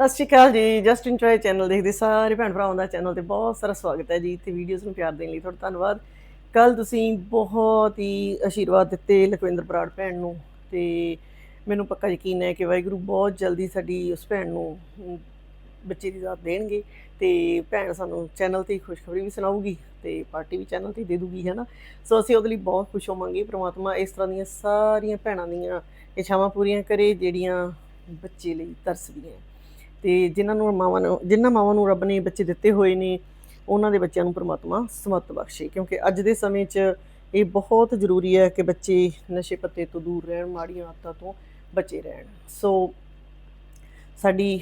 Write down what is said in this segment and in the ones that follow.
ਸਤਿ ਸ਼੍ਰੀ ਅਕਾਲ ਜੀ just enjoy channel ਦੇਖਦੇ ਸਾਰੇ ਭੈਣ ਭਰਾਵਾਂ ਦਾ ਚੈਨਲ ਤੇ ਬਹੁਤ ਸਾਰਾ ਸਵਾਗਤ ਹੈ ਜੀ। ਤੇ ਵੀਡੀਓਜ਼ ਨੂੰ ਪਿਆਰ ਦੇਣ ਲਈ ਤੁਹਾਡਾ ਧੰਨਵਾਦ। ਕੱਲ ਤੁਸੀਂ ਬਹੁਤ ਹੀ ਆਸ਼ੀਰਵਾਦ ਦਿੱਤੇ ਲਖਵਿੰਦਰ ਬਰਾੜ ਭੈਣ ਨੂੰ ਤੇ ਮੈਨੂੰ ਪੱਕਾ ਯਕੀਨ ਹੈ ਕਿ ਵਾਹਿਗੁਰੂ ਬਹੁਤ ਜਲਦੀ ਸਾਡੀ ਉਸ ਭੈਣ ਨੂੰ ਬੱਚੇ ਦੀ ਦਾਤ ਦੇਣਗੇ ਤੇ ਭੈਣ ਸਾਨੂੰ ਚੈਨਲ ਤੇ ਹੀ ਖੁਸ਼ਖਬਰੀ ਵੀ ਸੁਣਾਊਗੀ ਤੇ ਪਾਰਟੀ ਵੀ ਚੈਨਲ ਤੇ ਹੀ ਦੇ ਦੂਗੀ, ਹੈ ਨਾ? ਸੋ ਅਸੀਂ ਉਹਦੇ ਲਈ ਬਹੁਤ ਖੁਸ਼ ਹੋਵਾਂਗੇ। ਪ੍ਰਮਾਤਮਾ ਇਸ ਤਰ੍ਹਾਂ ਦੀਆਂ ਸਾਰੀਆਂ ਭੈਣਾਂ ਦੀਆਂ ਇੱਛਾਵਾਂ ਪੂਰੀਆਂ ਕਰੇ, ਜਿਹੜੀਆਂ ਬੱਚੇ ਲਈ ਤਰਸਦੀਆਂ। ਤੇ ਜਿਨ੍ਹਾਂ ਨੂੰ ਮਾਵਾਂ ਨੂੰ, ਜਿਨ੍ਹਾਂ ਮਾਵਾਂ ਨੂੰ ਰੱਬ ਨੇ ਬੱਚੇ ਦਿੱਤੇ ਹੋਏ ਨੇ, ਉਹਨਾਂ ਦੇ ਬੱਚਿਆਂ ਨੂੰ ਪ੍ਰਮਾਤਮਾ ਸਮਤ ਬਖਸ਼ੇ, ਕਿਉਂਕਿ ਅੱਜ ਦੇ ਸਮੇਂ 'ਚ ਇਹ ਬਹੁਤ ਜ਼ਰੂਰੀ ਹੈ ਕਿ ਬੱਚੇ ਨਸ਼ੇ ਪੱਤੇ ਤੋਂ ਦੂਰ ਰਹਿਣ, ਮਾੜੀਆਂ ਆਦਤਾਂ ਤੋਂ ਬਚੇ ਰਹਿਣ। ਸੋ ਸਾਡੀ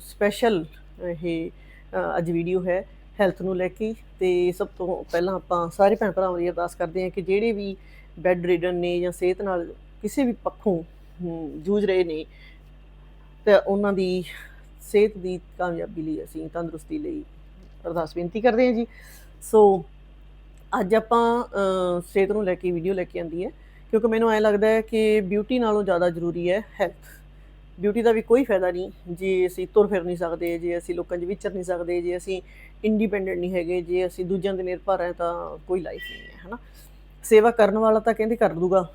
ਸਪੈਸ਼ਲ ਇਹ ਅੱਜ ਵੀਡੀਓ ਹੈ ਹੈਲਥ ਨੂੰ ਲੈ ਕੇ, ਤੇ ਸਭ ਤੋਂ ਪਹਿਲਾਂ ਆਪਾਂ ਸਾਰੇ ਭੈਣ ਭਰਾਵਾਂ ਦੀ ਅਰਦਾਸ ਕਰਦੇ ਹਾਂ ਕਿ ਜਿਹੜੇ ਵੀ ਬੈੱਡ ਰਿਡਨ ਨੇ ਜਾਂ ਸਿਹਤ ਨਾਲ ਕਿਸੇ ਵੀ ਪੱਖੋਂ ਜੂਝ ਰਹੇ ਨੇ, ਤੇ ਉਹਨਾਂ ਦੀ ਸਿਹਤ ਦੀ ਕਾਮਯਾਬੀ ਲਈ ਅਸੀਂ ਤੰਦਰੁਸਤੀ ਲਈ ਅਰਦਾਸ ਬੇਨਤੀ ਕਰਦੇ ਹਾਂ ਜੀ। ਸੋ ਅੱਜ ਆਪਾਂ ਸਿਹਤ ਨੂੰ ਲੈ ਕੇ ਵੀਡੀਓ ਲੈ ਕੇ ਆਂਦੀ ਹੈ, ਕਿਉਂਕਿ ਮੈਨੂੰ ਐ ਲੱਗਦਾ ਹੈ ਕਿ ਬਿਊਟੀ ਨਾਲੋਂ ਜ਼ਿਆਦਾ ਜ਼ਰੂਰੀ ਹੈ ਹੈਲਥ ਬਿਊਟੀ ਦਾ ਵੀ ਕੋਈ ਫਾਇਦਾ ਨਹੀਂ, ਜੇ ਅਸੀਂ ਤੁਰ ਫਿਰ ਨਹੀਂ ਸਕਦੇ, ਜੇ ਅਸੀਂ ਲੋਕਾਂ 'ਚ ਵਿਚਰ ਨਹੀਂ ਸਕਦੇ, ਜੇ ਅਸੀਂ ਇੰਡੀਪੈਂਡੈਂਟ ਨਹੀਂ ਹੈਗੇ, ਜੇ ਅਸੀਂ ਦੂਜਿਆਂ ਦੇ ਨਿਰਭਰ ਹੈ ਤਾਂ ਕੋਈ ਲਾਈਫ ਨਹੀਂ ਹੈ, ਹਨਾ? ਸੇਵਾ ਕਰਨ ਵਾਲਾ ਤਾਂ ਕਹਿੰਦੇ ਕਰ ਦੂਗਾ,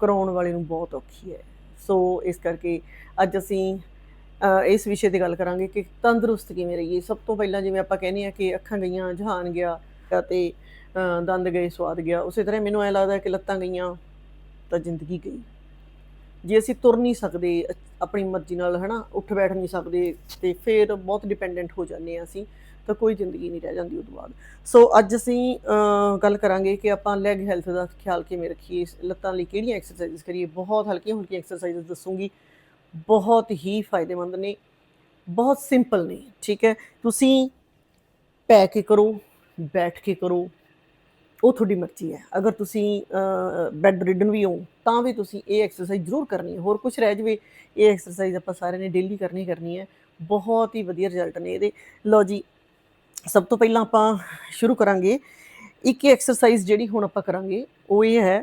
ਕਰਾਉਣ ਵਾਲੇ ਨੂੰ ਬਹੁਤ ਔਖੀ ਹੈ। ਸੋ ਇਸ ਕਰਕੇ ਅੱਜ ਅਸੀਂ ਇਸ ਵਿਸ਼ੇ ਤੇ ਗੱਲ ਕਰਾਂਗੇ ਕਿ ਤੰਦਰੁਸਤ ਕਿਵੇਂ ਰਹੀਏ। ਸਭ ਤੋਂ ਪਹਿਲਾਂ ਜਿਵੇਂ ਆਪਾਂ ਕਹਿੰਦੇ ਆ ਕਿ ਅੱਖਾਂ ਗਈਆਂ, ਜਹਾਨ ਗਿਆ ਤੇ ਦੰਦ ਗਏ, ਸਵਾਦ ਗਿਆ। ਉਸੇ ਤਰ੍ਹਾਂ ਮੈਨੂੰ ਐ ਲੱਗਦਾ ਕਿ ਲੱਤਾਂ ਗਈਆਂ ਤਾਂ ਜ਼ਿੰਦਗੀ ਗਈ। ਜੇ ਅਸੀਂ ਤੁਰ ਨਹੀਂ ਸਕਦੇ, ਆਪਣੀ ਮਰਜ਼ੀ ਨਾਲ, ਹਨਾ, ਉੱਠ ਬੈਠ ਨਹੀਂ ਸਕਦੇ ਤੇ ਫਿਰ ਬਹੁਤ ਡਿਪੈਂਡੈਂਟ ਹੋ ਜਾਂਦੇ ਆ ਅਸੀਂ, ਤਾਂ ਕੋਈ ਜ਼ਿੰਦਗੀ ਨਹੀਂ ਰਹਿ ਜਾਂਦੀ ਉਸ ਤੋਂ ਬਾਅਦ। ਸੋ ਅੱਜ ਅਸੀਂ ਗੱਲ ਕਰਾਂਗੇ ਕਿ ਆਪਾਂ ਲੈਗ ਹੈਲਥ ਦਾ ਖਿਆਲ ਕਿਵੇਂ ਰੱਖੀਏ, ਲੱਤਾਂ ਲਈ ਕਿਹੜੀਆਂ ਐਕਸਰਸਾਈਜ਼ ਕਰੀਏ। ਬਹੁਤ ਹਲਕੀਆਂ ਹਲਕੀਆਂ ਐਕਸਰਸਾਈਜ਼ ਦੱਸੂਗੀ। ਬਹੁਤ ਹੀ ਫਾਇਦੇਮੰਦ ਨੇ, ਬਹੁਤ ਸਿੰਪਲ ਨੇ, ਠੀਕ ਹੈ। ਤੁਸੀਂ ਪੈ ਕੇ ਕਰੋ, ਬੈਠ ਕੇ ਕਰੋ, ਉਹ ਤੁਹਾਡੀ ਮਰਜ਼ੀ ਹੈ। ਅਗਰ ਤੁਸੀਂ ਬੈੱਡ ਰਿਡਨ ਵੀ ਹੋ, ਤਾਂ ਵੀ ਤੁਸੀਂ ਇਹ ਐਕਸਰਸਾਈਜ਼ ਜ਼ਰੂਰ ਕਰਨੀ ਹੈ। ਹੋਰ ਕੁਝ ਰਹਿ ਜਵੇ, ਇਹ ਐਕਸਰਸਾਈਜ਼ ਆਪਾਂ ਸਾਰਿਆਂ ਨੇ ਡੇਲੀ ਕਰਨੀ ਕਰਨੀ ਹੈ। ਬਹੁਤ ਹੀ ਵਧੀਆ ਰਿਜ਼ਲਟ ਨੇ ਇਹਦੇ। ਲਓ ਜੀ, ਸਭ ਤੋਂ ਪਹਿਲਾਂ ਆਪਾਂ ਸ਼ੁਰੂ ਕਰਾਂਗੇ। ਇੱਕ ਐਕਸਰਸਾਈਜ਼ ਜਿਹੜੀ ਹੁਣ ਆਪਾਂ ਕਰਾਂਗੇ, ਉਹ ਇਹ ਹੈ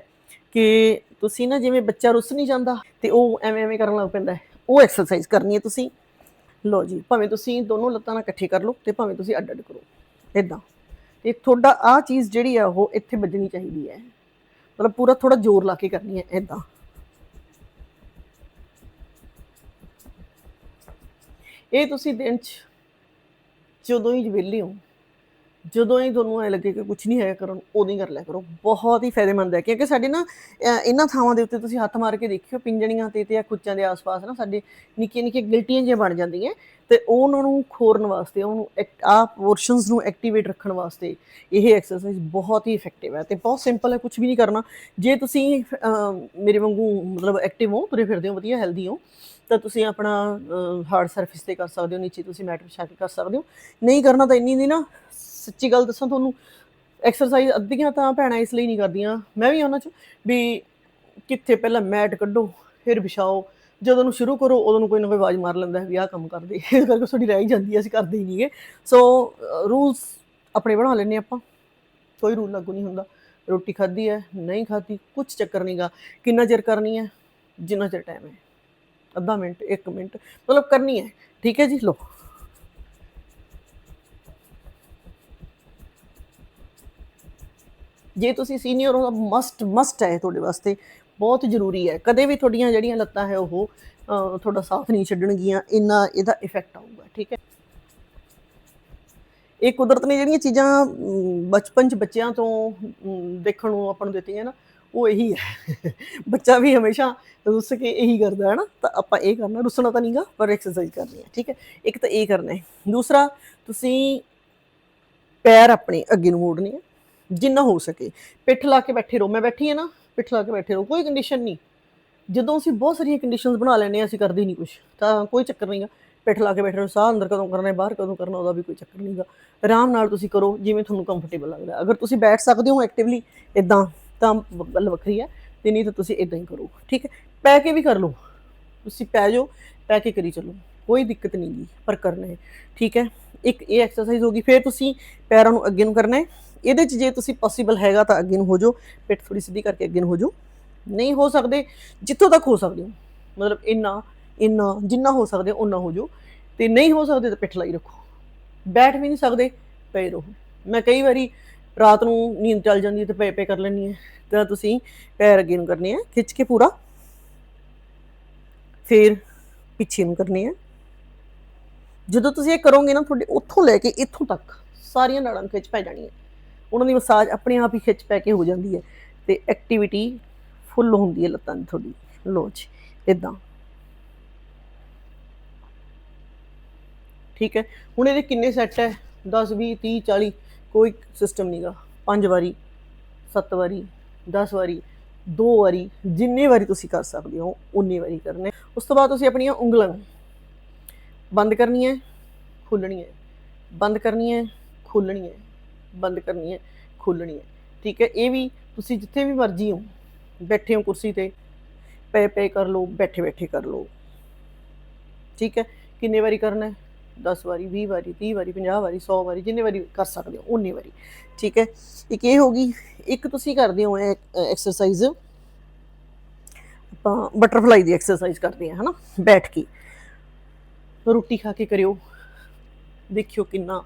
ਕਿ ਤੁਸੀਂ ਨਾ ਜਿਵੇਂ ਬੱਚਾ ਰੁੱਸ ਨਹੀਂ ਜਾਂਦਾ ਤੇ ਉਹ ਐਵੇਂ ਐਵੇਂ ਕਰਨ ਲੱਗ ਪੈਂਦਾ ਹੈ। ਉਹ ਐਕਸਰਸਾਈਜ਼ ਕਰਨੀ ਹੈ ਤੁਸੀਂ। ਲਓ ਜੀ, ਭਾਵੇਂ ਤੁਸੀਂ ਦੋਨੋਂ ਲੱਤਾਂ ਨਾਲ ਇਕੱਠੇ ਕਰ ਲਓ ਤੇ ਭਾਵੇਂ ਤੁਸੀਂ ਅੱਡ ਅੱਡ ਕਰੋ। ਇਦਾਂ ਤੇ ਤੁਹਾਡਾ ਆ ਚੀਜ਼ ਜਿਹੜੀ ਆ, ਉਹ ਇੱਥੇ ਵੱਜਣੀ ਚਾਹੀਦੀ ਹੈ। ਮਤਲਬ ਪੂਰਾ ਥੋੜਾ ਜ਼ੋਰ ਲਾ ਕੇ ਕਰਨੀ ਹੈ ਇਦਾਂ ਇਹ ਤੁਸੀਂ ਦਿਨ ਚ ਜਦੋਂ ਹੀ ਵਿਹਲੇ ਹੋ ਜਦੋਂ ਹੀ ਤੁਹਾਨੂੰ ਐ ਲੱਗੇ ਕਿ ਕੁਝ ਨਹੀਂ ਹੈ ਕਰਨ, ਉਦੋਂ ਹੀ ਕਰ ਲਿਆ ਕਰੋ। ਬਹੁਤ ਹੀ ਫਾਇਦੇਮੰਦ ਹੈ, ਕਿਉਂਕਿ ਸਾਡੇ ਨਾ ਇਹਨਾਂ ਥਾਵਾਂ ਦੇ ਉੱਤੇ ਤੁਸੀਂ ਹੱਥ ਮਾਰ ਕੇ ਦੇਖਿਓ, ਪਿੰਜਣੀਆਂ ਤੇ ਤੇ ਆ ਕੁੱਚਾਂ ਦੇ ਆਸ-ਪਾਸ ਨਾ ਸਾਡੇ ਨਿੱਕੀਆਂ ਨਿੱਕੀਆਂ ਗਿਲਟੀਆਂ ਜਿਹੀਆਂ ਬਣ ਜਾਂਦੀਆਂ। ਤੇ ਉਹਨਾਂ ਨੂੰ ਖੋਰਨ ਵਾਸਤੇ, ਉਹਨੂੰ ਆ ਪੋਰਸ਼ਨਸ ਨੂੰ ਐਕਟੀਵੇਟ ਰੱਖਣ ਵਾਸਤੇ ਇਹ ਐਕਸਰਸਾਈਜ਼ ਬਹੁਤ ਹੀ ਇਫੈਕਟਿਵ ਹੈ। ਤੇ ਬਹੁਤ ਸਿੰਪਲ ਹੈ ਕੁਝ ਵੀ ਨਹੀਂ ਕਰਨਾ। ਜੇ ਤੁਸੀਂ ਮੇਰੇ ਵਾਂਗੂ ਮਤਲਬ ਐਕਟਿਵ ਹੋ, ਤੁਰੇ ਫਿਰਦੇ ਹੋ, ਵਧੀਆ ਹੈਲਦੀ ਹੋ, ਤਾਂ ਤੁਸੀਂ ਆਪਣਾ ਹਾਰਡ ਸਰਫੇਸ ਤੇ ਕਰ ਸਕਦੇ ਹੋ, ਨੀਚੇ ਤੁਸੀਂ ਮੈਟ ਵਿਛਾ ਕੇ ਕਰ ਸਕਦੇ ਹੋ। ਨਹੀਂ ਕਰਨਾ ਤਾਂ ਇੰਨੀ ਦੀ ਨਾ ਸੱਚੀ ਗੱਲ ਦੱਸਾਂ ਤੁਹਾਨੂੰ ਐਕਸਰਸਾਈਜ਼ ਅੱਧੀਆਂ ਤਾਂ ਭੈਣਾਂ ਇਸ ਲਈ ਨਹੀਂ ਕਰਦੀਆਂ। ਮੈਂ ਵੀ ਉਹਨਾਂ ਚ ਵੀ ਕਿੱਥੇ ਪਹਿਲਾਂ ਮੈਟ ਕੱਢੋ, ਫਿਰ ਵਿਛਾਓ। ਜਦੋਂ ਨੂੰ ਸ਼ੁਰੂ ਕਰੋ, ਉਦੋਂ ਨੂੰ ਕੋਈ ਨਾ ਕੋਈ ਆਵਾਜ਼ ਮਾਰ ਲੈਂਦਾ ਹੈ ਵੀ ਆਹ ਕੰਮ ਕਰਦੇ। ਇਸ ਕਰਕੇ ਸਾਡੀ ਰਹਿ ਹੀ ਜਾਂਦੀ ਹੈ ਅਸੀਂ ਕਰਦੇ ਹੀ ਨਹੀਂਗੇ ਸੋ ਰੂਲਸ ਆਪਣੇ ਬਣਾ ਲੈਣੇ ਆਪਾਂ। ਕੋਈ ਰੂਲ ਲਾਗੂ ਨਹੀਂ ਹੁੰਦਾ। ਰੋਟੀ ਖਾਧੀ ਹੈ, ਨਹੀਂ ਖਾਧੀ ਕੁਝ ਚੱਕਰ ਨਹੀਂਗਾ ਕਿੰਨਾ ਚਿਰ ਕਰਨੀ ਹੈ? ਜਿੰਨਾ ਚਿਰ ਟਾਈਮ ਹੈ। ਅੱਧਾ ਮਿੰਟ 1 ਮਿੰਟ। ਮਤਲਬ ਕਰਨੀ ਹੈ। ਠੀਕ ਹੈ ਜੀ? ਲੋ ਜੇ ਤੁਸੀਂ ਸੀਨੀਅਰ ਹੋ ਤਾਂ ਮਸਟ ਮਸਟ ਹੈ ਤੁਹਾਡੇ ਵਾਸਤੇ। ਬਹੁਤ ਜ਼ਰੂਰੀ ਹੈ। ਕਦੇ ਵੀ ਤੁਹਾਡੀਆਂ ਜਿਹੜੀਆਂ ਲੱਤਾਂ ਹੈ ਉਹ ਤੁਹਾਡਾ ਸਾਥ ਨਹੀਂ ਛੱਡਣਗੀਆਂ। ਇੰਨਾ ਇਹਦਾ ਇਫੈਕਟ ਆਊਗਾ, ਠੀਕ ਹੈ? ਇਹ ਕੁਦਰਤ ਨੇ ਜਿਹੜੀਆਂ ਚੀਜ਼ਾਂ ਬਚਪਨ ਚ ਬੱਚਿਆਂ ਤੋਂ ਦੇਖਣ ਨੂੰ ਆਪਾਂ ਨੂੰ ਦਿੱਤੀਆਂ ਨਾ, ਉਹ ਇਹੀ ਹੈ। ਬੱਚਾ ਵੀ ਹਮੇਸ਼ਾ ਰੁੱਸ ਕੇ ਇਹੀ ਕਰਦਾ ਹੈ ਨਾ, ਤਾਂ ਆਪਾਂ ਇਹ ਕਰਨਾ। ਰੁੱਸਣਾ ਤਾਂ ਨਹੀਂਗਾ, ਪਰ ਐਕਸਰਸਾਈਜ਼ ਕਰਨੀ ਹੈ, ਠੀਕ ਹੈ? ਇੱਕ ਤਾਂ ਇਹ ਕਰਨਾ ਹੈ। ਦੂਸਰਾ, ਤੁਸੀਂ ਪੈਰ ਆਪਣੇ ਅੱਗੇ ਨੂੰ ਮੋੜਨੇ ਆ। ਜਿੰਨਾ ਹੋ ਸਕੇ। ਪਿੱਠ ਲਾ ਕੇ ਬੈਠੇ ਰਹੋ। ਮੈਂ ਬੈਠੀ ਹਾਂ ਨਾ, ਪਿੱਠ ਲਾ ਕੇ ਬੈਠੇ ਰਹੋ। ਕੋਈ ਕੰਡੀਸ਼ਨ ਨਹੀਂ। ਜਦੋਂ ਅਸੀਂ ਬਹੁਤ ਸਾਰੀਆਂ ਕੰਡੀਸ਼ਨਸ ਬਣਾ ਲੈਂਦੇ ਹਾਂ, ਅਸੀਂ ਕਰਦੇ ਨਹੀਂ ਕੁਝ ਤਾਂ ਕੋਈ ਚੱਕਰ ਨਹੀਂਗਾ ਪਿੱਠ ਲਾ ਕੇ ਬੈਠੇ ਰਹੋ। ਸਾਹ ਅੰਦਰ ਕਦੋਂ ਕਰਨਾ ਹੈ ਬਾਹਰ ਕਦੋਂ ਕਰਨਾ, ਉਹਦਾ ਵੀ ਕੋਈ ਚੱਕਰ ਨਹੀਂਗਾ ਆਰਾਮ ਨਾਲ ਤੁਸੀਂ ਕਰੋ, ਜਿਵੇਂ ਤੁਹਾਨੂੰ ਕੰਫਰਟੇਬਲ ਲੱਗਦਾ। ਅਗਰ ਤੁਸੀਂ ਬੈਠ ਸਕਦੇ ਹੋ ਐਕਟਿਵਲੀ ਇਦਾਂ ਤਾਂ ਵ- ਗੱਲ ਵੱਖਰੀ ਹੈ। ਤੇ ਨਹੀਂ ਤਾਂ ਤੁਸੀਂ ਇਦਾਂ ਹੀ ਕਰੋ। ਠੀਕ ਹੈ? ਪੈ ਕੇ ਵੀ ਕਰ ਲਓ। ਤੁਸੀਂ ਪੈ ਜਾਓ, ਪੈ ਕੇ ਕਰੀ ਚੱਲੋ। ਕੋਈ ਦਿੱਕਤ ਨਹੀਂ ਗੀ, ਪਰ ਕਰਨਾ ਹੈ। ਠੀਕ ਹੈ? ਇੱਕ ਇਹ ਐਕਸਰਸਾਈਜ਼ ਹੋਗੀ ਫਿਰ ਤੁਸੀਂ ਪੈਰਾਂ ਨੂੰ ਅੱਗੇ ਨੂੰ ਕਰਨਾ ਹੈ। ਇਹਦੇ 'ਚ ਜੇ ਤੁਸੀਂ ਪੋਸੀਬਲ ਹੈਗਾ ਤਾਂ ਅੱਗੇ ਨੂੰ ਹੋ ਜਾਓ, ਪਿੱਠ ਥੋੜੀ ਸਿੱਧੀ ਕਰਕੇ ਅੱਗੇ ਨੂੰ ਹੋ ਜਾਓ। ਨਹੀਂ ਹੋ ਸਕਦੇ, ਜਿੱਥੋਂ ਤੱਕ ਹੋ ਸਕਦੇ ਹੋ, ਮਤਲਬ ਇੰਨਾ ਇੰਨਾ, ਜਿੰਨਾ ਹੋ ਸਕਦੇ ਉਨਾ ਹੋ ਜਾਓ। ਤੇ ਨਹੀਂ ਹੋ ਸਕਦੇ ਤਾਂ ਪਿੱਠ ਲਾਈ ਰੱਖੋ। ਬੈਠ ਵੀ ਨਹੀਂ ਸਕਦੇ, ਪਏ ਰਹੋ। ਮੈਂ ਕਈ ਵਾਰੀ ਰਾਤ ਨੂੰ ਨੀਂਦ ਚੱਲ ਜਾਂਦੀ ਹੈ ਤੇ ਪਏ ਪਏ ਕਰ ਲੈਂਦੀ ਹੈ। ਤਾਂ ਤੁਸੀਂ ਪੈਰ ਅੱਗੇ ਨੂੰ ਕਰਨੇ ਆ, ਖਿੱਚ ਕੇ ਪੂਰਾ। ਫਿਰ ਪਿੱਛੇ ਨੂੰ ਕਰਨੇ ਆ। ਜਦੋਂ ਤੁਸੀਂ ਇਹ ਕਰੋਗੇ ਨਾ, ਤੁਹਾਡੇ ਉੱਥੋਂ ਲੈ ਕੇ ਇੱਥੋਂ ਤੱਕ ਸਾਰੀਆਂ ਨਾੜਾਂ ਨੂੰ ਖਿੱਚ ਪੈ ਜਾਣੀਆਂ। ਉਹਨਾਂ ਦੀ ਮਸਾਜ ਆਪਣੇ ਆਪ ਹੀ ਖਿੱਚ ਪੈ ਕੇ ਹੋ ਜਾਂਦੀ ਹੈ ਤੇ ਐਕਟੀਵਿਟੀ ਫੁੱਲ ਹੁੰਦੀ ਹੈ ਲੱਤਾਂ ਦੀ ਤੁਹਾਡੀ ਲੋ ਜੀ ਇਦਾਂ ਠੀਕ ਹੈ, ਹੁਣ ਇਹਦੇ ਕਿੰਨੇ ਸੈੱਟ ਹੈ? 10 20 30 40 ਕੋਈ ਸਿਸਟਮ ਨਹੀਂਗਾ ਪੰਜ ਵਾਰੀ, ਸੱਤ ਵਾਰੀ 10 ਵਾਰੀ, ਦੋ ਵਾਰੀ, ਜਿੰਨੇ ਵਾਰੀ ਤੁਸੀਂ ਕਰ ਸਕਦੇ ਹੋ ਉਨੀ ਵਾਰੀ ਕਰਨਾ। ਉਸ ਤੋਂ ਬਾਅਦ ਤੁਸੀਂ ਆਪਣੀਆਂ ਉਂਗਲਾਂ ਬੰਦ ਕਰਨੀਆਂ ਹੈ ਹੈ। ਬੰਦ ਕਰਨੀ ਹੈ ਖੋਲਣੀ ਹੈ। ਬੰਦ ਕਰਨੀ ਹੈ ਖੋਲਣੀ ਹੈ। ਠੀਕ ਹੈ, ਇਹ ਵੀ ਤੁਸੀਂ ਜਿੱਥੇ ਵੀ ਮਰਜ਼ੀ ਹੋ, ਬੈਠੇ ਹੋ ਕੁਰਸੀ ਤੇ, ਪਏ ਪਏ ਕਰ ਲਓ, ਬੈਠੇ ਬੈਠੇ ਕਰ ਲਓ। ਠੀਕ ਹੈ, ਕਿੰਨੇ ਵਾਰੀ ਕਰਨਾ ਹੈ? 10 ਵਾਰੀ 20 ਵਾਰੀ 30 ਵਾਰੀ 50 ਵਾਰੀ 100 ਵਾਰੀ, ਜਿੰਨੇ ਵਾਰੀ ਕਰ ਸਕਦੇ ਹੋ ਉਨੀ ਵਾਰੀ। ਠੀਕ ਹੈ, ਇੱਕ ਇਹ ਹੋ ਗਈ, ਇੱਕ ਤੁਸੀਂ ਕਰਦੇ ਹੋ ਐਕਸਰਸਾਈਜ਼ ਆਪਾਂ ਬਟਰਫਲਾਈ ਦੀ ਐਕਸਰਸਾਈਜ਼ ਕਰਦੇ ਹਾਂ, ਹਨਾ? ਬੈਠ ਕੇ। ਰੋਟੀ ਖਾ ਕੇ ਕਰਿਓ। ਦੇਖਿਓ ਕਿੰਨਾ,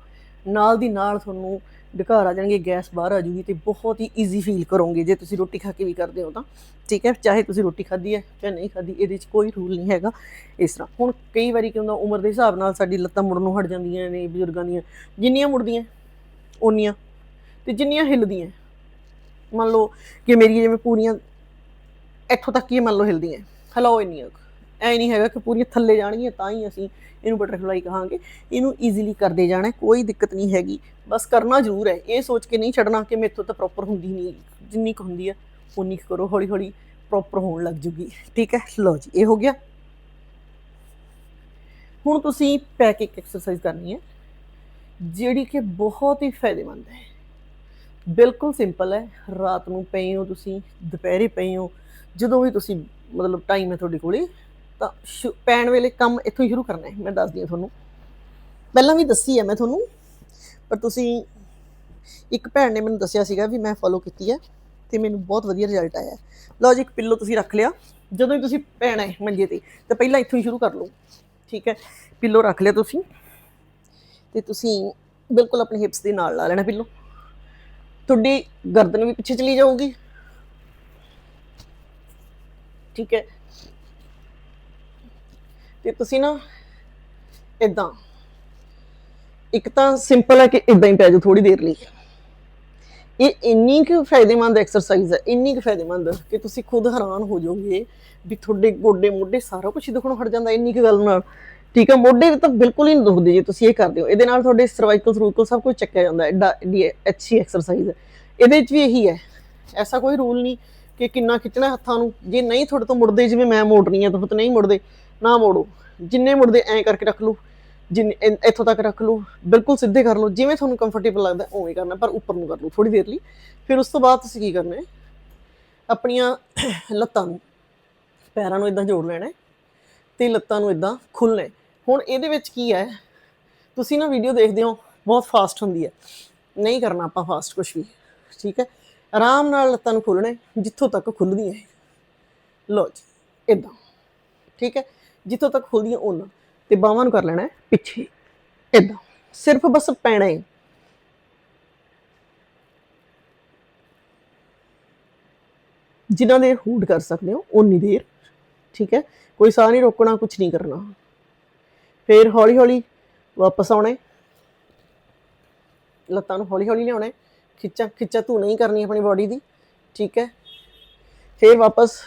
ਨਾਲ ਦੀ ਨਾਲ ਤੁਹਾਨੂੰ ਡਕਾਰ ਆ ਜਾਣਗੇ ਗੈਸ ਬਾਹਰ ਆ ਜੂਗੀ ਤੇ ਬਹੁਤ ਹੀ ਈਜ਼ੀ ਫੀਲ ਕਰੋਗੇ। ਜੇ ਤੁਸੀਂ ਰੋਟੀ ਖਾ ਕੇ ਵੀ ਕਰਦੇ ਹੋ ਤਾਂ, ਠੀਕ ਹੈ? ਚਾਹੇ ਤੁਸੀਂ ਰੋਟੀ ਖਾਧੀ ਹੈ ਚਾਹੇ ਨਹੀਂ ਖਾਧੀ, ਇਹਦੇ 'ਚ ਕੋਈ ਰੂਲ ਨਹੀਂ ਹੈਗਾ। ਇਸ ਤਰ੍ਹਾਂ। ਹੁਣ ਕਈ ਵਾਰੀ ਕੀ ਹੁੰਦਾ, ਉਮਰ ਦੇ ਹਿਸਾਬ ਨਾਲ ਸਾਡੀ ਲੱਤਾਂ ਮੁੜਨੋਂ ਹਟ ਜਾਂਦੀਆਂ ਨੇ ਬਜ਼ੁਰਗਾਂ ਦੀਆਂ। ਜਿੰਨੀਆਂ ਮੁੜਦੀਆਂ, ਓਨੀਆਂ। ਤੇ ਜਿੰਨੀਆਂ ਹਿੱਲਦੀਆਂ। ਮੰਨ ਲਓ ਕਿ ਮੇਰੀ ਜਿਵੇਂ ਪੂਰੀਆਂ, ਇੱਥੋਂ ਤੱਕ ਹੀ ਮੰਨ ਲਓ ਹਿਲਦੀਆਂ। ਹਲਾਓ ਇੰਨੀਆਂ ਐ ਨਹੀਂ ਹੈਗਾ ਕਿ ਪੂਰੀਆਂ ਥੱਲੇ ਜਾਣਗੀਆਂ, ਤਾਂ ਹੀ ਅਸੀਂ ਇਹਨੂੰ ਬਟਰਫਲਾਈ ਕਹਾਂਗੇ। ਇਹਨੂੰ ਈਜ਼ੀਲੀ ਕਰਦੇ ਜਾਣਾ ਕੋਈ ਦਿੱਕਤ ਨਹੀਂ ਹੈਗੀ। ਬਸ ਕਰਨਾ ਜ਼ਰੂਰ ਹੈ। ਇਹ ਸੋਚ ਕੇ ਨਹੀਂ ਛੱਡਣਾ ਕਿ ਮੇਥੋਂ ਤਾਂ ਪ੍ਰੋਪਰ ਹੁੰਦੀ ਨਹੀਂ, ਜਿੰਨੀ ਕੁ ਹੁੰਦੀ ਹੈ ਉਨੀ ਕੁ ਕਰੋ ਹੌਲੀ ਹੌਲੀ ਪ੍ਰੋਪਰ ਹੋਣ ਲੱਗ ਜੂਗੀ। ਠੀਕ ਹੈ? ਲਓ ਜੀ, ਇਹ ਹੋ ਗਿਆ। ਹੁਣ ਤੁਸੀਂ ਪੈਕ ਇੱਕ ਐਕਸਰਸਾਈਜ਼ ਕਰਨੀ ਹੈ, ਜਿਹੜੀ ਕਿ ਬਹੁਤ ਹੀ ਫਾਇਦੇਮੰਦ ਹੈ। ਬਿਲਕੁਲ ਸਿੰਪਲ ਹੈ। ਰਾਤ ਨੂੰ ਪਏ ਹੋ ਤੁਸੀਂ, ਦੁਪਹਿਰੇ ਪਏ ਹੋ, ਜਦੋਂ ਵੀ ਤੁਸੀਂ ਮਤਲਬ ਟਾਈਮ ਹੈ ਤੁਹਾਡੇ ਕੋਲੇ ਤਾਂ ਸ਼ੁ- ਪੈਣ ਵੇਲੇ ਕੰਮ ਇੱਥੋਂ ਹੀ ਸ਼ੁਰੂ ਕਰਨਾ ਹੈ, ਮੈਂ ਦੱਸਦੀ ਹਾਂ ਤੁਹਾਨੂੰ। ਪਹਿਲਾਂ ਵੀ ਦੱਸੀ ਹੈ ਮੈਂ ਤੁਹਾਨੂੰ, ਪਰ ਤੁਸੀਂ ਇੱਕ ਭੈਣ ਨੇ ਮੈਨੂੰ ਦੱਸਿਆ ਸੀਗਾ ਵੀ ਮੈਂ ਫੋਲੋ ਕੀਤੀ ਹੈ ਤੇ ਮੈਨੂੰ ਬਹੁਤ ਵਧੀਆ ਰਿਜ਼ਲਟ ਆਇਆ। ਹੈ। ਲਓ ਜੀ, ਇੱਕ ਪਿੱਲੋ ਤੁਸੀਂ ਰੱਖ ਲਿਆ। ਜਦੋਂ ਹੀ ਤੁਸੀਂ ਪੈਣਾ ਹੈ ਮੰਜੇ ਤੇ, ਤਾਂ ਪਹਿਲਾਂ ਇੱਥੋਂ ਹੀ ਸ਼ੁਰੂ ਕਰ ਲਓ। ਠੀਕ ਹੈ? ਪਿੱਲੋ ਰੱਖ ਲਿਆ ਤੁਸੀਂ ਤੇ ਤੁਸੀਂ ਬਿਲਕੁਲ ਆਪਣੇ ਹਿਪਸ ਦੇ ਨਾਲ ਲਾ ਲੈਣਾ ਪਿੱਲੋ ਤੁਹਾਡੀ ਗਰਦਨ ਵੀ ਪਿੱਛੇ ਚਲੀ ਜਾਊਗੀ। ਠੀਕ ਹੈ? ਤੇ ਤੁਸੀਂ ਨਾ ਇਦਾਂ ਇੱਕ ਤਾਂ ਸਿੰਪਲ ਹੈ ਕਿ ਇਦਾਂ ਹੀ ਪੈ ਜਾਓ ਥੋੜੀ ਦੇਰ ਲਈ। ਇਹ ਇੰਨੀ ਕੁ ਫਾਇਦੇਮੰਦ ਐਕਸਰਸਾਈਜ਼ ਹੈ, ਇੰਨੀ ਕੁ ਫਾਇਦੇਮੰਦ ਕਿ ਤੁਸੀਂ ਖੁਦ ਹੈਰਾਨ ਹੋ ਜਾਓਗੇ ਵੀ ਤੁਹਾਡੇ ਗੋਡੇ ਮੋਢੇ ਸਾਰਾ ਕੁਝ ਦੁਖਣੋਂ ਹਟ ਜਾਂਦਾ ਇੰਨੀ ਕੁ ਗੱਲ ਨਾਲ। ਠੀਕ ਹੈ, ਮੋਢੇ ਤਾਂ ਬਿਲਕੁਲ ਹੀ ਨਹੀਂ ਦੁਖਦੇ ਜੇ ਤੁਸੀਂ ਇਹ ਕਰਦੇ ਹੋ। ਇਹਦੇ ਨਾਲ ਤੁਹਾਡੇ ਸਰਵਾਈਕਲ ਸਰੂਕਲ ਸਭ ਕੁਝ ਚੱਕਿਆ ਜਾਂਦਾ ਹੈ ਐਡਾ ਅੱਛੀ ਐਕਸਰਸਾਈਜ਼ ਹੈ। ਇਹਦੇ ਵਿੱਚ ਵੀ ਇਹੀ ਹੈ, ਐਸਾ ਕੋਈ ਰੂਲ ਨਹੀਂ ਕਿ ਕਿੰਨਾ ਖਿੱਚਣਾ ਹੱਥਾਂ ਨੂੰ। ਜੇ ਨਹੀਂ ਤੁਹਾਡੇ ਤੋਂ ਮੁੜਦੇ, ਜਿਵੇਂ ਮੈਂ ਮੋੜਨੀ ਹੈ ਤਾਂ ਫਿਰ ਨਹੀਂ ਮੁੜਦੇ। ਨਾ ਮੋੜੋ। ਜਿੰਨੇ ਮੁੜਦੇ ਐਂ ਕਰਕੇ ਰੱਖ ਲਓ ਜਿੰਨੇ ਇੱਥੋਂ ਤੱਕ ਰੱਖ ਲਓ ਬਿਲਕੁਲ ਸਿੱਧੇ ਕਰ ਲਓ, ਜਿਵੇਂ ਤੁਹਾਨੂੰ ਕੰਫਰਟੇਬਲ ਲੱਗਦਾ ਉਵੇਂ ਕਰਨਾ, ਪਰ ਉੱਪਰ ਨੂੰ ਕਰ ਲਓ ਥੋੜੀ ਦੇਰ ਲਈ। ਫਿਰ ਉਸ ਤੋਂ ਬਾਅਦ ਤੁਸੀਂ ਕੀ ਕਰਨਾ ਹੈ? ਆਪਣੀਆਂ ਲੱਤਾਂ ਨੂੰ, ਪੈਰਾਂ ਨੂੰ ਇਦਾਂ ਜੋੜ ਲੈਣਾ ਹੈ ਤੇ ਲੱਤਾਂ ਨੂੰ ਇਦਾਂ ਖੁੱਲਣਾ ਹੁਣ ਇਹਦੇ ਵਿੱਚ ਕੀ ਹੈ? ਤੁਸੀਂ ਨਾ ਵੀਡੀਓ ਦੇਖਦੇ ਹੋ, ਬਹੁਤ ਫਾਸਟ ਹੁੰਦੀ ਹੈ। ਨਹੀਂ ਕਰਨਾ ਆਪਾਂ ਫਾਸਟ ਕੁਝ ਵੀ, ਠੀਕ ਹੈ? ਆਰਾਮ ਨਾਲ ਲੱਤਾਂ ਨੂੰ ਖੋਲਣਾ ਜਿੱਥੋਂ ਤੱਕ ਖੁੱਲਦੀਆਂ ਹੈ ਲਓ ਜੀ ਇਦਾਂ ਠੀਕ ਹੈ? ਜਿੱਥੋਂ ਤੱਕ ਖੁੱਲਦੀਆਂ ਉਹਨਾਂ ਤੇ ਬਾਹਾਂ ਨੂੰ ਕਰ ਲੈਣਾ ਹੈ ਪਿੱਛੇ ਇਦਾਂ ਸਿਰਫ ਬਸ ਪੈਣਾ ਹੈ। ਜਿਨ੍ਹਾਂ ਦੇ ਹੂਡ ਕਰ ਸਕਦੇ ਹੋ ਉਨੀ ਦੇਰ, ਠੀਕ ਹੈ? ਕੋਈ ਸਾਹ ਨਹੀਂ ਰੋਕਣਾ ਕੁਝ ਨਹੀਂ ਕਰਨਾ। ਫਿਰ ਹੌਲੀ ਹੌਲੀ ਵਾਪਸ ਆਉਣਾ ਲੱਤਾਂ ਨੂੰ ਹੌਲੀ ਹੌਲੀ ਲਿਆਉਣਾ ਖਿੱਚਾ ਖਿੱਚਾ ਤੂੰ ਨਹੀਂ ਕਰਨੀ ਆਪਣੀ ਬਾਡੀ ਦੀ, ਠੀਕ ਹੈ? ਫਿਰ ਵਾਪਸ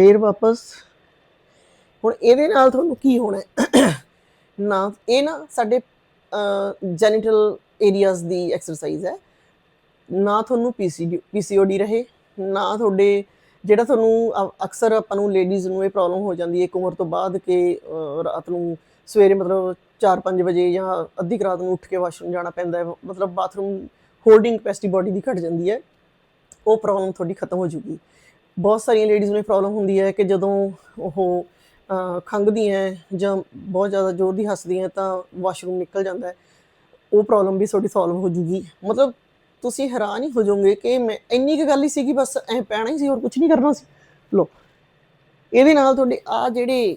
ਫਿਰ ਵਾਪਸ। ਹੁਣ ਇਹਦੇ ਨਾਲ ਤੁਹਾਨੂੰ ਕੀ ਹੋਣਾ ਨਾ, ਇਹ ਨਾ ਸਾਡੇ ਜੈਨੀਟਲ ਏਰੀਆਜ਼ ਦੀ ਐਕਸਰਸਾਈਜ਼ ਹੈ। ਨਾ ਤੁਹਾਨੂੰ ਪੀਸੀਡੀ ਪੀਸੀਓਡੀ ਰਹੇ, ਨਾ ਤੁਹਾਡੇ ਜਿਹੜਾ ਤੁਹਾਨੂੰ ਅਕਸਰ ਆਪਾਂ ਨੂੰ ਲੇਡੀਜ਼ ਨੂੰ ਇਹ ਪ੍ਰੋਬਲਮ ਹੋ ਜਾਂਦੀ ਹੈ ਇੱਕ ਉਮਰ ਤੋਂ ਬਾਅਦ ਕਿ ਰਾਤ ਨੂੰ ਸਵੇਰੇ ਮਤਲਬ 4-5 ਵਜੇ ਜਾਂ ਅੱਧੀ ਕੁ ਰਾਤ ਨੂੰ ਉੱਠ ਕੇ ਵਾਸ਼ਰੂਮ ਜਾਣਾ ਪੈਂਦਾ ਹੈ। ਮਤਲਬ ਬਾਥਰੂਮ ਹੋਲਡਿੰਗ ਕੈਪੈਸਿਟੀ ਬਾਡੀ ਦੀ ਘਟ ਜਾਂਦੀ ਹੈ। ਉਹ ਪ੍ਰੋਬਲਮ ਤੁਹਾਡੀ ਖਤਮ ਹੋ ਜੂਗੀ। ਬਹੁਤ ਸਾਰੀਆਂ ਲੇਡੀਜ਼ ਨੂੰ ਇਹ ਪ੍ਰੋਬਲਮ ਹੁੰਦੀ ਹੈ ਕਿ ਜਦੋਂ ਉਹ ਅਹ, ਹੈ ਜਾਂ ਬਹੁਤ ਜ਼ਿਆਦਾ ਜ਼ੋਰ ਦੀ ਹੱਸਦੀਆਂ ਹੈ ਤਾਂ ਵਾਸ਼ਰੂਮ ਨਿਕਲ ਜਾਂਦਾ ਉਹ ਪ੍ਰੋਬਲਮ ਵੀ ਤੁਹਾਡੀ ਸੋਲਵ ਹੋ ਜੂਗੀ। ਮਤਲਬ ਤੁਸੀਂ ਹੈਰਾਨ ਹੀ ਹੋ ਜਾਓਗੇ ਕਿ ਮੈਂ ਇੰਨੀ ਕੁ ਗੱਲ ਹੀ ਸੀ ਕਿ ਬਸ ਐ ਪੈਣਾ ਹੀ ਸੀ ਹੋਰ ਕੁਝ ਨਹੀਂ ਕਰਨਾ ਸੀ। ਲੋ ਇਹਦੇ ਨਾਲ ਤੁਹਾਡੇ ਆ ਜਿਹੜੇ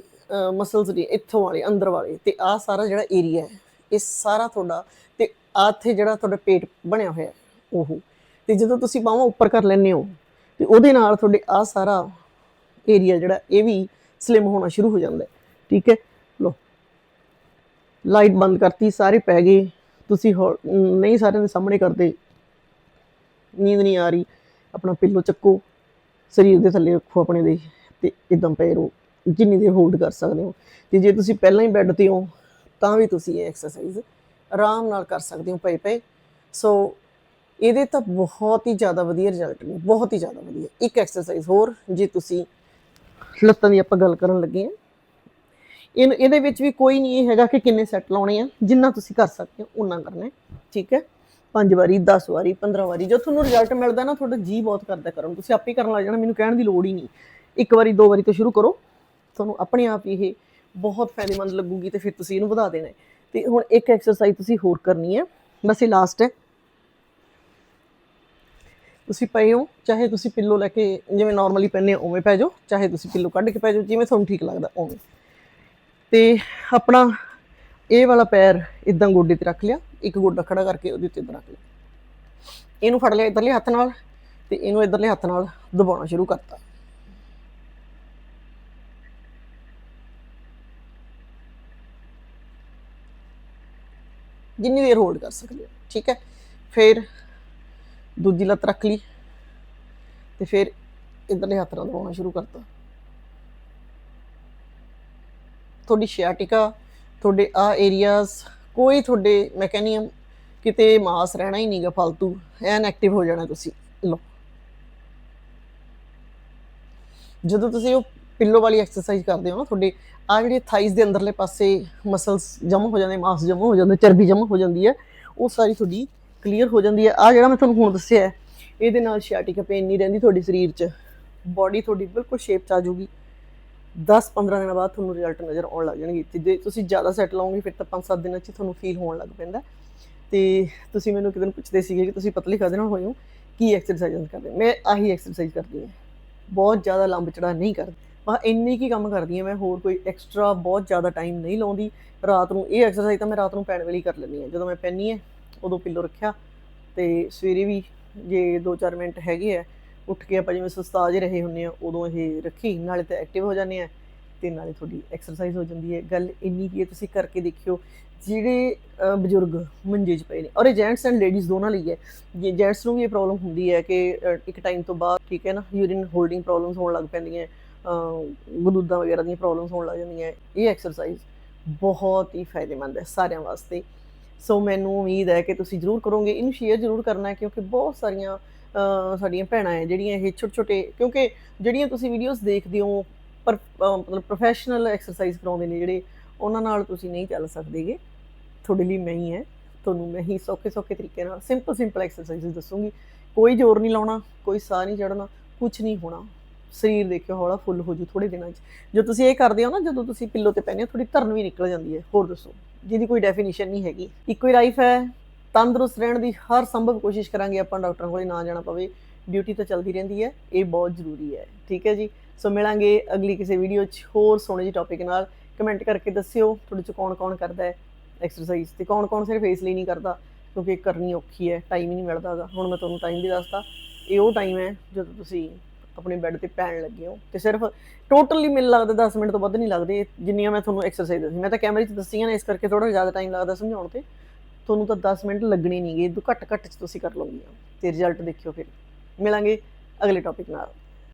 ਮਸਲਸ ਨੇ ਇੱਥੋਂ ਵਾਲੇ ਅੰਦਰ ਵਾਲੇ ਤੇ ਆ ਸਾਰਾ ਜਿਹੜਾ ਏਰੀਆ ਹੈ ਇਹ ਸਾਰਾ ਤੁਹਾਡਾ ਤੇ ਆਹ ਇੱਥੇ ਜਿਹੜਾ ਤੁਹਾਡਾ ਪੇਟ ਬਣਿਆ ਹੋਇਆ ਉਹ। ਤੇ ਜਦੋਂ ਤੁਸੀਂ ਬਾਹਾਂ ਉੱਪਰ ਕਰ ਲੈਂਦੇ ਹੋ ਤੇ ਉਹਦੇ ਨਾਲ ਤੁਹਾਡੇ ਆ ਸਾਰਾ ਏਰੀਆ ਜਿਹੜਾ, ਇਹ ਵੀ ਸਲਿਮ ਹੋਣਾ ਸ਼ੁਰੂ ਹੋ ਜਾਂਦਾ ਠੀਕ ਹੈ? ਲੋ ਲਾਈਟ ਬੰਦ ਕਰਤੀ, ਸਾਰੇ ਪੈ ਗਏ। ਤੁਸੀਂ ਹੌ- ਨਹੀਂ ਸਾਰਿਆਂ ਦੇ ਸਾਹਮਣੇ ਕਰਦੇ। ਨੀਂਦ ਨਹੀਂ ਆ ਰਹੀ। ਆਪਣਾ ਪਿੱਲੋ ਚੱਕੋ। ਸਰੀਰ ਦੇ ਥੱਲੇ ਰੱਖੋ ਆਪਣੇ ਦੇ ਤੇ ਇਦਾਂ ਪਏ ਰਹੋ। ਜਿੰਨੀ ਦੇਰ ਹੋਲਡ ਕਰ ਸਕਦੇ ਹੋ। ਤੇ ਜੇ ਤੁਸੀਂ ਪਹਿਲਾਂ ਹੀ ਬੈੱਡ ਤੇ ਹੋ, ਤਾਂ ਵੀ ਤੁਸੀਂ ਇਹ ਐਕਸਰਸਾਈਜ਼ ਆਰਾਮ ਨਾਲ ਕਰ ਸਕਦੇ ਹੋ ਪਏ ਪਏ ਸੋ ਇਹਦੇ ਤਾਂ ਬਹੁਤ ਹੀ ਜ਼ਿਆਦਾ ਵਧੀਆ ਰਿਜ਼ਲਟ ਨੇ, ਬਹੁਤ ਹੀ ਜ਼ਿਆਦਾ ਵਧੀਆ। ਇੱਕ ਐਕਸਰਸਾਈਜ਼ ਹੋਰ, ਜੇ ਤੁਸੀਂ ਲੱਤਾਂ ਦੀ ਆਪਾਂ ਗੱਲ ਕਰਨ ਲੱਗੇ ਹਾਂ। ਇਹ ਇਹਦੇ ਵਿੱਚ ਵੀ ਕੋਈ ਨਹੀਂ ਇਹ ਹੈਗਾ ਕਿ ਕਿੰਨੇ ਸੈੱਟ ਲਾਉਣੇ ਆ, ਜਿੰਨਾ ਤੁਸੀਂ ਕਰ ਸਕਦੇ ਹੋ ਉਨਾ ਕਰਨਾ ਠੀਕ ਹੈ? ਪੰਜ ਵਾਰੀ 10 ਵਾਰੀ 15 ਵਾਰੀ, ਜੋ ਤੁਹਾਨੂੰ ਰਿਜ਼ਲਟ ਮਿਲਦਾ ਨਾ, ਤੁਹਾਡਾ ਜੀ ਬਹੁਤ ਕਰਦਾ ਕਰਨ ਤੁਸੀਂ ਆਪੇ ਕਰਨ ਲੱਗ ਜਾਣਾ, ਮੈਨੂੰ ਕਹਿਣ ਦੀ ਲੋੜ ਹੀ ਨਹੀਂ। ਇੱਕ ਵਾਰੀ, ਦੋ ਵਾਰੀ ਤੋਂ ਸ਼ੁਰੂ ਕਰੋ। ਤੁਹਾਨੂੰ ਆਪਣੇ ਆਪ ਹੀ ਇਹ ਬਹੁਤ ਫਾਇਦੇਮੰਦ ਲੱਗੂਗੀ ਤੇ ਫਿਰ ਤੁਸੀਂ ਇਹਨੂੰ ਵਧਾ ਦੇਣਾ ਹੈ। ਤੇ ਹੁਣ ਇੱਕ ਐਕਸਰਸਾਈਜ਼ ਤੁਸੀਂ ਹੋਰ ਕਰਨੀ ਹੈ। ਬਸ ਇਹ ਲਾਸਟ ਹੈ। ਤੁਸੀਂ ਪਏ ਹੋ, ਚਾਹੇ ਤੁਸੀਂ ਪਿੱਲੋ ਲੈ ਕੇ ਜਿਵੇਂ ਨਾਰਮਲੀ ਪੈਂਦੇ ਹੋ, ਉਵੇਂ ਪੈ ਜਾਓ, ਚਾਹੇ ਤੁਸੀਂ ਪਿੱਲੋ ਕੱਢ ਕੇ ਪੈ ਜਾਓ, ਜਿਵੇਂ ਤੁਹਾਨੂੰ ਠੀਕ ਲੱਗਦਾ, ਉਵੇਂ। ਤੇ ਆਪਣਾ ਇਹ ਵਾਲਾ ਪੈਰ ਇਦਾਂ ਗੋਡੇ ਤੇ ਰੱਖ ਲਿਆ, ਇੱਕ ਗੋਡਾ ਖੜਾ ਕਰਕੇ ਉਹਦੇ ਉੱਤੇ ਇੱਦਾਂ ਰੱਖ ਲਿਆ। ਇਹਨੂੰ ਫੜ ਲਿਆ ਇਧਰਲੇ ਹੱਥ ਨਾਲ ਤੇ ਇਹਨੂੰ ਇਧਰਲੇ ਹੱਥ ਨਾਲ ਦਬਾਉਣਾ ਸ਼ੁਰੂ ਕਰਤਾ। ਜਿੰਨੀ ਦੇਰ ਹੋਲਡ ਕਰ ਸਕਦੇ ਹੋ, ਠੀਕ ਹੈ? ਫਿਰ ਦੂਜੀ ਲੱਤ ਰੱਖ ਲਈ ਤੇ ਫਿਰ ਇਧਰਲੇ ਹੱਥ ਨਾਲ ਦਬਾਉਣਾ ਸ਼ੁਰੂ ਕਰਤਾ। ਤੁਹਾਡੀ ਸ਼ਿਆਟਿਕਾ ਤੁਹਾਡੇ ਆ ਏਰੀਆਜ਼ ਕੋਈ ਤੁਹਾਡੇ ਮੈਕੈਨੀਅਮ ਕਿਤੇ ਮਾਸ ਰਹਿਣਾ ਹੀ ਨਹੀਂਗਾ ਫालतू ਐਨ ਐਕਟਿਵ ਹੋ ਜਾਣਾ ਤੁਸੀਂ। ਲਓ। ਜਦੋਂ ਤੁਸੀਂ ਉਹ ਪਿੱਲੋ ਵਾਲੀ ਐਕਸਰਸਾਈਜ਼ ਕਰਦੇ ਹੋ ਨਾ, ਤੁਹਾਡੇ ਆ ਜਿਹੜੇ ਥਾਈਜ਼ ਦੇ ਅੰਦਰਲੇ ਪਾਸੇ ਮਸਲਸ ਜਮ ਹੋ ਜਾਂਦੇ, ਮਾਸ ਜਮ ਹੋ ਜਾਂਦੇ, ਚਰਬੀ ਜਮ ਹੋ ਜਾਂਦੀ ਹੈ, ਉਹ ਸਾਰੀ ਤੁਹਾਡੀ ਕਲੀਅਰ ਹੋ ਜਾਂਦੀ ਹੈ। ਆ ਜਿਹੜਾ ਮੈਂ ਤੁਹਾਨੂੰ ਹੁਣ ਦੱਸਿਆ ਇਹਦੇ ਨਾਲ ਸ਼ਿਆਟਿਕਾ ਪੇਨ ਨਹੀਂ ਰਹਿੰਦੀ ਤੁਹਾਡੀ ਸਰੀਰ 'ਚ। ਬਾਡੀ ਤੁਹਾਡੀ ਬਿਲਕੁਲ ਸ਼ੇਪ 'ਚ ਆ ਜਾਊਗੀ। 10-15 ਦਿਨਾਂ ਬਾਅਦ ਤੁਹਾਨੂੰ ਰਿਜ਼ਲਟ ਨਜ਼ਰ ਆਉਣ ਲੱਗ ਜਾਣਗੇ। ਤੇ ਜੇ ਤੁਸੀਂ ਜ਼ਿਆਦਾ ਸੈੱਟ ਲਾਓਗੇ ਫਿਰ ਤਾਂ 5-7 ਦਿਨਾਂ 'ਚ ਤੁਹਾਨੂੰ ਫੀਲ ਹੋਣ ਲੱਗ ਪੈਂਦਾ ਤੇ ਤੁਸੀਂ ਮੈਨੂੰ ਕਿਤੇ ਪੁੱਛਦੇ ਸੀਗੇ ਕਿ ਤੁਸੀਂ ਪਤਲੀ ਕਾਹਦੇ ਨਾਲ ਹੋਏ ਹੋ, ਕੀ ਐਕਸਰਸਾਈਜ਼ ਕਰਦੇ? ਮੈਂ ਆਹੀ ਐਕਸਰਸਾਈਜ਼ ਕਰਦੀ ਹਾਂ। ਬਹੁਤ ਜ਼ਿਆਦਾ ਲੰਬ ਚੜਾ ਨਹੀਂ ਕਰਦੀ। ਮੈਂ ਇੰਨੀ ਕੀ ਕੰਮ ਕਰਦੀ ਹਾਂ, ਮੈਂ ਹੋਰ ਕੋਈ ਐਕਸਟਰਾ ਬਹੁਤ ਜ਼ਿਆਦਾ ਟਾਈਮ ਨਹੀਂ ਲਾਉਂਦੀ। ਰਾਤ ਨੂੰ ਇਹ ਐਕਸਰਸਾਈਜ਼ ਤਾਂ ਮੈਂ ਰਾਤ ਨੂੰ ਪੈਣ ਵੇਲੇ ਹੀ ਕਰ ਲੈਂਦੀ ਹਾਂ। ਜਦੋਂ ਮੈਂ ਪੈਂਦੀ ਹੈ ਉਦੋਂ ਪਿੱਲੋ ਰੱਖਿਆ ਤੇ ਸਵੇਰੇ ਵੀ ਜੇ 2-4 ਮਿੰਟ ਹੈਗੇ ਆ ਉੱਠ ਕੇ ਆਪਾਂ ਜਿਵੇਂ ਸੁਸਤਾ ਜਿਹੇ ਰਹੇ ਹੁੰਨੇ ਆ ਉਦੋਂ ਇਹ ਰੱਖੀ ਨਾਲੇ ਤਾਂ ਐਕਟਿਵ ਹੋ ਜਾਂਦੇ ਆ ਤੇ ਨਾਲੇ ਤੁਹਾਡੀ ਐਕਸਰਸਾਈਜ਼ ਹੋ ਜਾਂਦੀ ਹੈ। ਗੱਲ ਇੰਨੀ ਕੀ ਹੈ ਤੁਸੀਂ ਕਰਕੇ ਦੇਖਿਓ ਜਿਹੜੇ ਬਜ਼ੁਰਗ ਮੰਜੇ 'ਚ ਪਏ ਨੇ ਔਰ ਇਹ ਜੈਂਟਸ ਐਂਡ ਲੇਡੀਜ਼ ਦੋਨਾਂ ਲਈ ਹੈ। ਜੇ ਜੈਂਟਸ ਨੂੰ ਵੀ ਇਹ ਪ੍ਰੋਬਲਮ ਹੁੰਦੀ ਹੈ ਕਿ ਇੱਕ ਟਾਈਮ ਤੋਂ ਬਾਅਦ ਠੀਕ ਹੈ ਨਾ ਯੂਰਿਨ ਹੋਲਡਿੰਗ ਪ੍ਰੋਬਲਮਸ ਹੋਣ ਲੱਗ ਪੈਂਦੀਆਂ ਅਹ, ਵਗੈਰਾ ਦੀਆਂ ਪ੍ਰੋਬਲਮਸ ਹੋਣ ਲੱਗ ਜਾਂਦੀਆਂ ਇਹ ਐਕਸਰਸਾਈਜ਼ ਬਹੁਤ ਹੀ ਫਾਇਦੇਮੰਦ ਹੈ ਸਾਰਿਆਂ ਵਾਸਤੇ। ਸੋ ਮੈਨੂੰ ਉਮੀਦ ਹੈ ਕਿ ਤੁਸੀਂ ਜ਼ਰੂਰ ਕਰੋਗੇ। ਇਹਨੂੰ ਸ਼ੇਅਰ ਜ਼ਰੂਰ ਕਰਨਾ ਹੈ ਕਿਉਂਕਿ ਬਹੁਤ ਸਾਰੀਆਂ ਸਾਡੀਆਂ ਭੈਣਾਂ ਹੈ, ਜਿਹੜੀਆਂ ਇਹ ਛੋਟੇ ਛੋਟੇ ਕਿਉਂਕਿ ਜਿਹੜੀਆਂ ਤੁਸੀਂ ਵੀਡੀਓਜ਼ ਦੇਖਦੇ ਹੋ, ਪਰ ਮਤਲਬ ਪ੍ਰੋਫੈਸ਼ਨਲ ਐਕਸਰਸਾਈਜ਼ ਕਰਾਉਂਦੇ ਨੇ ਜਿਹੜੇ, ਉਹਨਾਂ ਨਾਲ ਤੁਸੀਂ ਨਹੀਂ ਚੱਲ ਸਕਦੇਗੇ। ਤੁਹਾਡੇ ਲਈ ਮੈਂ ਹੀ ਹੈ। ਤੁਹਾਨੂੰ ਮੈਂ ਹੀ ਸੌਖੇ ਸੌਖੇ ਤਰੀਕੇ ਨਾਲ ਸਿੰਪਲ ਸਿੰਪਲ ਐਕਸਰਸਾਈਜ਼ ਦੱਸੂਗੀ। ਕੋਈ ਜ਼ੋਰ ਨਹੀਂ ਲਾਉਣਾ, ਕੋਈ ਸਾਹ ਨਹੀਂ ਚੜਨਾ ਕੁਝ ਨਹੀਂ ਹੋਣਾ। ਸਰੀਰ ਦੇਖਿਓ, ਹੌਲਾ ਫੁੱਲ ਹੋ ਜੂ ਥੋੜੇ ਦਿਨਾਂ 'ਚ। ਜੋ ਤੁਸੀਂ ਇਹ ਕਰਦੇ ਹੋ ਨਾ, ਜਦੋਂ ਤੁਸੀਂ ਪਿੱਲੋ ਤੇ ਪੈਂਦੇ ਹੋ ਥੋੜੀ ਧਰਨ ਵੀ ਨਿਕਲ ਜਾਂਦੀ ਹੈ। ਹੋਰ ਦੱਸੋ। ਜਿਹਦੀ ਕੋਈ ਡੈਫੀਨੇਸ਼ਨ ਨਹੀਂ ਹੈਗੀ। ਇੱਕੋ ਹੀ ਲਾਈਫ ਹੈ। ਤੰਦਰੁਸਤ ਰਹਿਣ ਦੀ ਹਰ ਸੰਭਵ ਕੋਸ਼ਿਸ਼ ਕਰਾਂਗੇ ਆਪਾਂ ਡਾਕਟਰਾਂ ਕੋਲੇ ਨਾ ਜਾਣਾ ਪਵੇ। ਡਿਊਟੀ ਤਾਂ ਚੱਲਦੀ ਰਹਿੰਦੀ ਹੈ। ਇਹ ਬਹੁਤ ਜ਼ਰੂਰੀ ਹੈ। ਠੀਕ ਹੈ ਜੀ? ਸੋ ਮਿਲਾਂਗੇ ਅਗਲੀ ਕਿਸੇ ਵੀਡੀਓ 'ਚ ਹੋਰ ਸੋਹਣੇ ਜਿਹੇ ਟੌਪਿਕ ਨਾਲ। ਕਮੈਂਟ ਕਰਕੇ ਦੱਸਿਓ ਤੁਹਾਡੇ 'ਚ ਕੌਣ ਕੌਣ ਕਰਦਾ ਹੈ ਐਕਸਰਸਾਈਜ਼ ਤੇ ਕੌਣ ਕੌਣ ਸਿਰਫ ਇਸ ਲਈ ਨਹੀਂ ਕਰਦਾ, ਕਿਉਂਕਿ ਕਰਨੀ ਔਖੀ ਹੈ ਟਾਈਮ ਹੀ ਨਹੀਂ ਮਿਲਦਾ ਹੈਗਾ ਹੁਣ ਮੈਂ ਤੁਹਾਨੂੰ ਟਾਈਮ ਵੀ ਦੱਸਦਾ ਇਹ ਉਹ ਟਾਈਮ ਹੈ ਜਦੋਂ ਤੁਸੀਂ ਆਪਣੇ ਬੈੱਡ ਤੇ ਪੈਣ ਲੱਗੇ ਹੋ। ਤੇ ਸਿਰਫ ਟੋਟਲੀ ਮੈਨੂੰ ਲੱਗਦਾ 10 ਮਿੰਟ ਤੋਂ ਵੱਧ ਨਹੀਂ ਲੱਗਦੇ, ਜਿੰਨੀਆਂ ਮੈਂ ਤੁਹਾਨੂੰ ਐਕਸਰਸਾਈਜ਼ ਦੱਸੀ। ਮੈਂ ਤਾਂ ਕੈਮਰੇ 'ਚ ਦੱਸੀਆਂ ਨੇ, ਇਸ ਕਰਕੇ ਥੋੜਾ ਜ਼ਿਆਦਾ ਟਾਈਮ ਲੱਗਦਾ ਸਮਝਾਉਣ ਤੇ। ਤੁਹਾਨੂੰ ਤਾਂ 10 ਮਿੰਟ ਲੱਗਣੇ ਨਹੀਂਗੇ ਇਹ ਤੋਂ ਘੱਟ ਘੱਟ 'ਚ ਤੁਸੀਂ ਕਰ ਲਓਗੇ ਤੇ ਰਿਜ਼ਲਟ ਦੇਖਿਓ ਫਿਰ। ਮਿਲਾਂਗੇ ਅਗਲੇ ਟੌਪਿਕ ਨਾਲ।